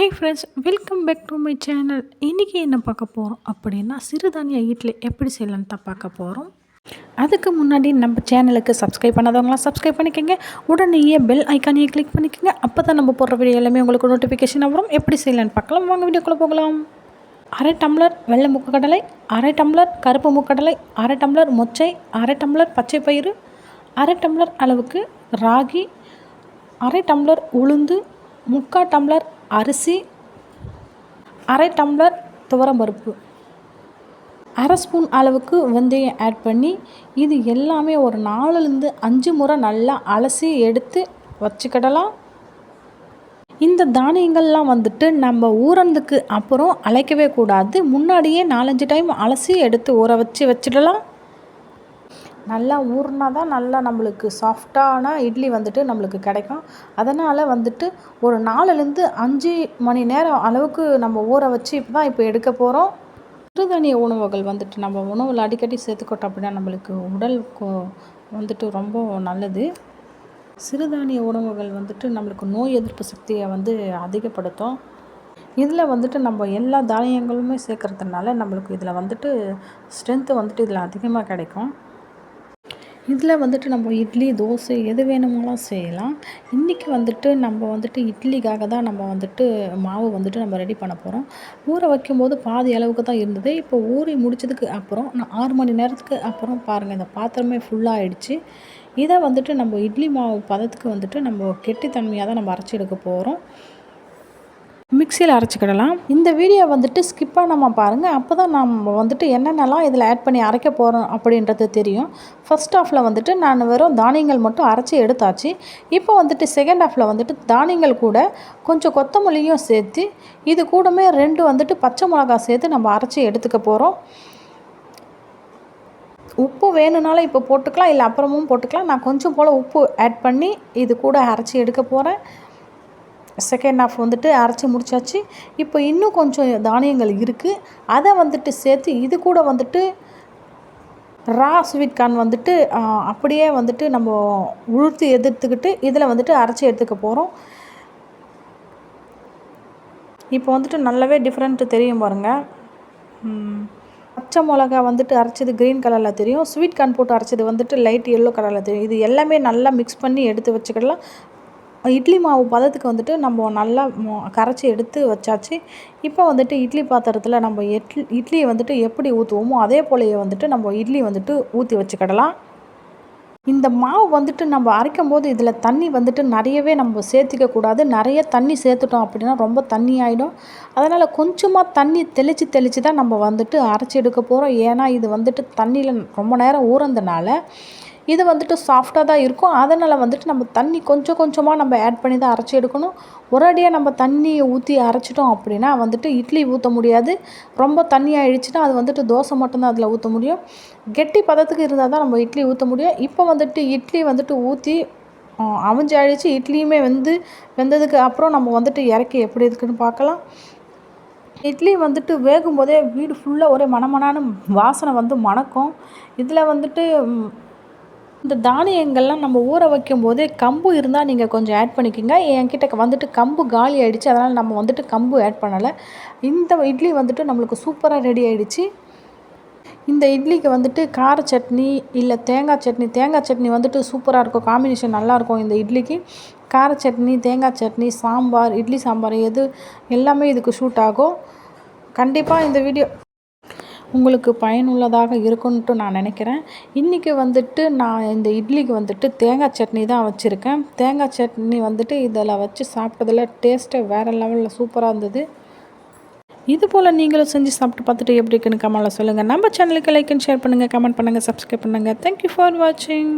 Hey friends welcome back to my channel இன்றைக்கி என்ன பார்க்க போகிறோம் அப்படின்னா சிறுதானிய இட்லி எப்படி செய்யலான்னு தான் பார்க்க போகிறோம் அதுக்கு முன்னாடி நம்ம சேனலுக்கு சப்ஸ்கிரைப் பண்ணாதவங்களாம் சப்ஸ்கிரைப் பண்ணிக்கோங்க. உடனேயே பெல் ஐக்கானையே கிளிக் பண்ணிக்கோங்க. அப்போ தான் நம்ம போடுற வீடியோ எல்லாமே உங்களுக்கு நோட்டிஃபிகேஷன் வரும். எப்படி செய்யலான்னு பார்க்கலாம். வாங்க வீடியோக்குள்ளே போகலாம். அரை டம்ளர் வெள்ளை முக்கடலை அரை டம்ளர் கருப்பு முக்கடலை அரை டம்ளர் மொச்சை அரை டம்ளர் பச்சை பயிறு அரை டம்ளர் அளவுக்கு ராகி அரை டம்ளர் உளுந்து முக்கால் டம்ளர் அரிசி அரை டம்ளர் துவரம்பருப்பு அரை ஸ்பூன் அளவுக்கு வெந்தயம் ஆட் பண்ணி இது எல்லாமே ஒரு நாலுலேருந்து அஞ்சு முறை நல்லா அலசி எடுத்து வச்சுக்கிடலாம். இந்த தானியங்கள்லாம் வந்துட்டு நம்ம ஊறந்துக்கு அப்புறம் அழைக்கவே கூடாது. முன்னாடியே நாலஞ்சு டைம் அலசி எடுத்து ஊற வச்சு வச்சிடலாம். நல்லா ஊறினா தான் நல்லா நம்மளுக்கு சாஃப்டான இட்லி வந்துட்டு நம்மளுக்கு கிடைக்கும். அதனால் வந்துட்டு ஒரு நாலுலேருந்து அஞ்சு மணி நேரம் அளவுக்கு நம்ம ஊற வச்சு இப்போ தான் இப்போ எடுக்க போகிறோம் சிறுதானிய உணவுகள் வந்துட்டு நம்ம உணவில் அடிக்கடி சேர்த்துக்கிட்டோம் அப்படின்னா நம்மளுக்கு உடல் வந்துட்டு ரொம்ப நல்லது. சிறுதானிய உணவுகள் வந்துட்டு நம்மளுக்கு நோய் எதிர்ப்பு சக்தியை வந்து அதிகப்படுத்தும். இதில் வந்துட்டு நம்ம எல்லா தானியங்களுமே சேர்க்குறதுனால நம்மளுக்கு இதில் வந்துட்டு ஸ்ட்ரென்த்து வந்துட்டு இதில் அதிகமாக கிடைக்கும். இதில் வந்துட்டு நம்ம இட்லி தோசை எது வேணுமோலாம் செய்யலாம். இன்றைக்கி வந்துட்டு நம்ம வந்துட்டு இட்லிக்காக தான் நம்ம வந்துட்டு மாவு வந்துட்டு நம்ம ரெடி பண்ண போகிறோம் ஊற வைக்கும்போது பாதி அளவுக்கு தான் இருந்தது. இப்போ ஊறி முடிச்சதுக்கு அப்புறம் நான் ஆறு மணி நேரத்துக்கு அப்புறம் பாருங்கள் இந்த பாத்திரமே ஃபுல்லாகிடுச்சு இதை வந்துட்டு நம்ம இட்லி மாவு பதத்துக்கு வந்துட்டு நம்ம கெட்டித்தன்மையாக தான் நம்ம அரைச்சி எடுக்க போகிறோம் மிக்சியில் அரைச்சிக்கிடலாம். இந்த வீடியோ வந்துட்டு ஸ்கிப் பண்ணாமல் பாருங்கள் அப்போ தான் நம்ம வந்துட்டு என்னென்னலாம் இதில் ஆட் பண்ணி அரைக்க போகிறோம் அப்படின்றது தெரியும். ஃபஸ்ட் ஆஃபில் வந்துட்டு நான் வெறும் தானியங்கள் மட்டும் அரைச்சி எடுத்தாச்சு. இப்போ வந்துட்டு செகண்ட் ஹாஃபில் வந்துட்டு தானியங்கள் கூட கொஞ்சம் கொத்தமல்லியும் சேர்த்து இது கூடமே ரெண்டு வந்துட்டு பச்சை மிளகா சேர்த்து நம்ம அரைச்சி எடுத்துக்க போகிறோம் உப்பு வேணுனாலும் இப்போ போட்டுக்கலாம் இல்லை அப்புறமும் போட்டுக்கலாம். நான் கொஞ்சம் போல் உப்பு ஆட் பண்ணி இது கூட அரைச்சி எடுக்க போகிறேன் செகண்ட் ஹாஃப் வந்துட்டு அரைச்சி முடிச்சாச்சு. இப்போ இன்னும் கொஞ்சம் தானியங்கள் இருக்குது அதை வந்துட்டு சேர்த்து இது கூட வந்துட்டு ரா ஸ்வீட் கார்ன் வந்துட்டு அப்படியே வந்துட்டு நம்ம உளுத்து எதிர்த்துக்கிட்டு இதில் வந்துட்டு அரைச்சி எடுத்துக்க போகிறோம் இப்போ வந்துட்டு நல்லாவே டிஃப்ரெண்ட்டு தெரியும் பாருங்கள் பச்சை மிளகா வந்துட்டு அரைச்சது க்ரீன் கலரில் தெரியும். ஸ்வீட் கார்ன் போட்டு அரைச்சது வந்துட்டு லைட் எல்லோ கலரில் தெரியும். இது எல்லாமே நல்லா மிக்ஸ் பண்ணி எடுத்து வச்சுக்கலாம் இட்லி மாவு பதத்துக்கு வந்துட்டு நம்ம நல்லா கரைச்சி எடுத்து வச்சாச்சு. இப்போ வந்துட்டு இட்லி பாத்திரத்தில் நம்ம இட்லி இட்லியை வந்துட்டு எப்படி ஊற்றுவோமோ அதே போலயே வந்துட்டு நம்ம இட்லி வந்துட்டு ஊற்றி வச்சுக்கிடலாம். இந்த மாவு வந்துட்டு நம்ம அரைக்கும் போது இதில் தண்ணி வந்துட்டு நிறையவே நம்ம சேர்த்திக்க கூடாது. நிறைய தண்ணி சேர்த்துட்டோம் அப்படின்னா ரொம்ப தண்ணி ஆகிடும் அதனால் கொஞ்சமாக தண்ணி தெளித்து தெளித்து தான் நம்ம வந்துட்டு அரைச்சி எடுக்க போகிறோம் ஏன்னா இது வந்துட்டு தண்ணியில் ரொம்ப நேரம் ஊறந்தனால இது வந்துட்டு சாஃப்டாக தான் இருக்கும். அதனால் வந்துட்டு நம்ம தண்ணி கொஞ்சம் கொஞ்சமாக நம்ம ஆட் பண்ணி தான் அரைச்சி எடுக்கணும். ஒரேடியாக நம்ம தண்ணியை ஊற்றி அரைச்சிட்டோம் அப்படின்னா வந்துட்டு இட்லி ஊற்ற முடியாது. ரொம்ப தண்ணி ஆயிடுச்சுன்னா அது வந்துட்டு தோசை மட்டும்தான் அதில் ஊற்ற முடியும். கெட்டி பதத்துக்கு இருந்தால் தான் நம்ம இட்லி ஊற்ற முடியும். இப்போ வந்துட்டு இட்லி வந்துட்டு ஊற்றி அவிஞ்சு அழிச்சு இட்லியுமே வந்து வெந்ததுக்கு அப்புறம் நம்ம வந்துட்டு இறக்கி எப்படி இருக்குன்னு பார்க்கலாம். இட்லி வந்துட்டு வேகும் போதே வீடு ஃபுல்லாக ஒரே மணமனான வாசனை வந்து மணக்கும். இதில் வந்துட்டு இந்த தானியங்கள்லாம் நம்ம ஊற வைக்கும் போதே கம்பு இருந்தால் நீங்கள் கொஞ்சம் ஆட் பண்ணிக்கோங்க. என்கிட்ட வந்துட்டு கம்பு காலி ஆகிடுச்சு அதனால் நம்ம வந்துட்டு கம்பு ஆட் பண்ணலை. இந்த இட்லி வந்துட்டு நம்மளுக்கு சூப்பராக ரெடி ஆகிடுச்சு இந்த இட்லிக்கு வந்துட்டு கார சட்னி இல்லை தேங்காய் சட்னி தேங்காய் சட்னி வந்துட்டு சூப்பராக இருக்கும். காம்பினேஷன் நல்லாயிருக்கும் இந்த இட்லிக்கு. கார சட்னி தேங்காய் சட்னி சாம்பார் இட்லி சாம்பார் எது எல்லாமே இதுக்கு ஷூட் ஆகும். கண்டிப்பாக இந்த வீடியோ உங்களுக்கு பயனுள்ளதாக இருக்குன்ட்டு நான் நினைக்கிறேன். இன்றைக்கி வந்துட்டு நான் இந்த இட்லிக்கு வந்துட்டு தேங்காய் சட்னி தான் வச்சுருக்கேன். தேங்காய் சட்னி வந்துட்டு இதில் வச்சு சாப்பிட்டதில் டேஸ்ட்டு வேறு லெவலில் சூப்பராக இருந்தது. இது போல் நீங்களும் செஞ்சு சாப்பிட்டு பார்த்துட்டு எப்படி இருக்குன்னு கமெண்ட்டில் சொல்லுங்கள் நம்ம சேனலுக்கு லைக் அண்ட் ஷேர் பண்ணுங்கள் கமெண்ட் பண்ணுங்கள் சப்ஸ்கிரைப் பண்ணுங்கள் தேங்க்யூ ஃபார் வாட்சிங்